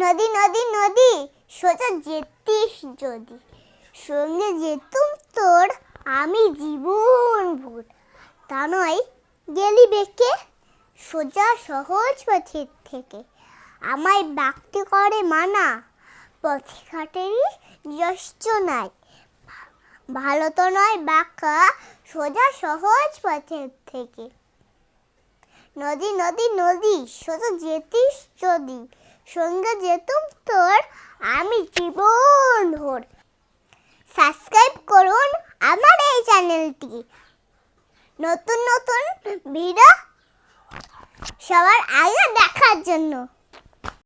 নদী নদী নদী, সোজা যেতিস যদি। সঙ্গে যেতুম তোর, আমি জীবন ভোর। তা নয়, গেলি বেঁকে, সোজা সহজ পথের থেকে। আমায় বাক্তি করে মানা, পথে ঘাটেরই যশ্চ নাই। ভালো তো নয় বাঁকা, সোজা সহজ পথের থেকে। নদী নদী নদী, সোজা যেতিস যদি। সঙ্গে যেতুম তোর, আমি জীবন ভোর। সাবস্ক্রাইব করুন আমার এই চ্যানেলটি নতুন নতুন ভিডিও সবার আগে দেখার জন্য।